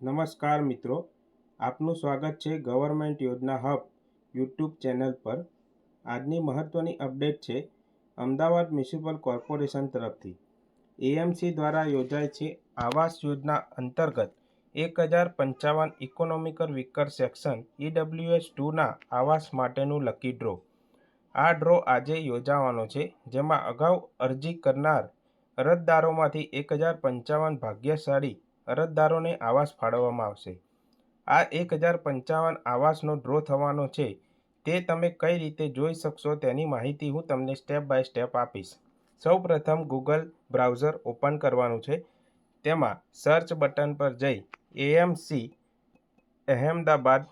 નમસ્કાર મિત્રો. આપનું સ્વાગત છે ગવર્મેન્ટ યોજના હબ યુટ્યુબ ચેનલ પર. આજની મહત્ત્વની અપડેટ છે અમદાવાદ મ્યુનિસિપલ કોર્પોરેશન તરફથી. એએમસી દ્વારા યોજાય છે આવાસ યોજના અંતર્ગત એક હજાર પંચાવન ઇકોનોમિકલ વિકર સેક્શન ઈડબ્લ્યુએસ ટુના આવાસ માટેનું લકી ડ્રો આ ડ્રો આજે યોજાવાનો છે, જેમાં અગાઉ અરજી કરનાર અરજદારોમાંથી એક હજાર પંચાવન ભાગ્યશાળી અરજદારોને આવાસ ફાળવવામાં આવશે. આ એક હજાર પંચાવન આવાસનો ડ્રો થવાનો છે. તે તમે કઈ રીતે જોઈ શકશો તેની માહિતી હું તમને સ્ટેપ બાય સ્ટેપ આપીશ. સૌ પ્રથમ ગૂગલ બ્રાઉઝર ઓપન કરવાનું છે. તેમાં સર્ચ બટન પર જઈ એએમસી અહેમદાબાદ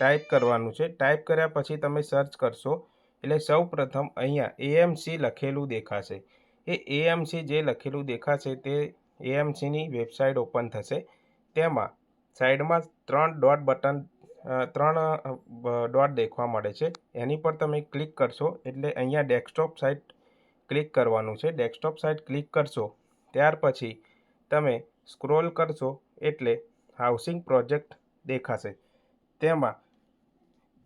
ટાઈપ કરવાનું છે. ટાઈપ કર્યા પછી તમે સર્ચ કરશો. એટલે સૌ પ્રથમ અહીંયા એએમસી લખેલું દેખાશે. એ એએમસી જે લખેલું દેખાશે તે એએમસીની વેબસાઇટ ઓપન થશે. તેમાં સાઈડમાં ત્રણ ડોટ બટન ત્રણ ડોટ દેખવા મળે છે. એની પર તમે ક્લિક કરશો એટલે અહીંયા ડેસ્કટોપ સાઇટ ક્લિક કરવાનું છે. ડેસ્કટોપ સાઇટ ક્લિક કરશો, ત્યાર પછી તમે સ્ક્રોલ કરશો એટલે હાઉસિંગ પ્રોજેક્ટ દેખાશે. તેમાં,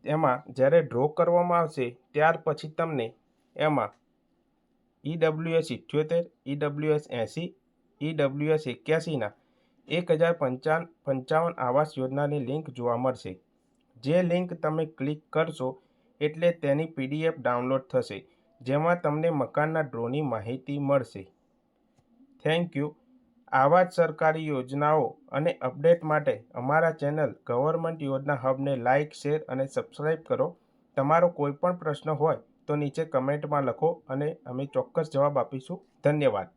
એમાં જ્યારે ડ્રો કરવામાં આવશે, ત્યાર પછી તમને એમાં ઈડબ્લ્યુએસ ઇઠ્યોતેર ઈડબ્લ્યુએસ એંસી ઈડબ્લ્યુએસ એક્યાસીના એક હજાર પંચાવન પંચાવન આવાસ યોજનાની લિંક જોવા મળશે. જે લિંક તમે ક્લિક કરશો એટલે તેની પીડીએફ ડાઉનલોડ થશે, જેમાં તમને મકાનના ડ્રોની માહિતી મળશે. Thank you. આવા જ સરકારી યોજનાઓ અને અપડેટ માટે અમારા ચેનલ ગવર્મેન્ટ યોજના હબને લાઇક શેર અને સબસ્ક્રાઈબ કરો. તમારો કોઈ પણ પ્રશ્ન હોય તો નીચે કમેન્ટમાં લખો અને અમે ચોક્કસ જવાબ આપીશું. ધન્યવાદ.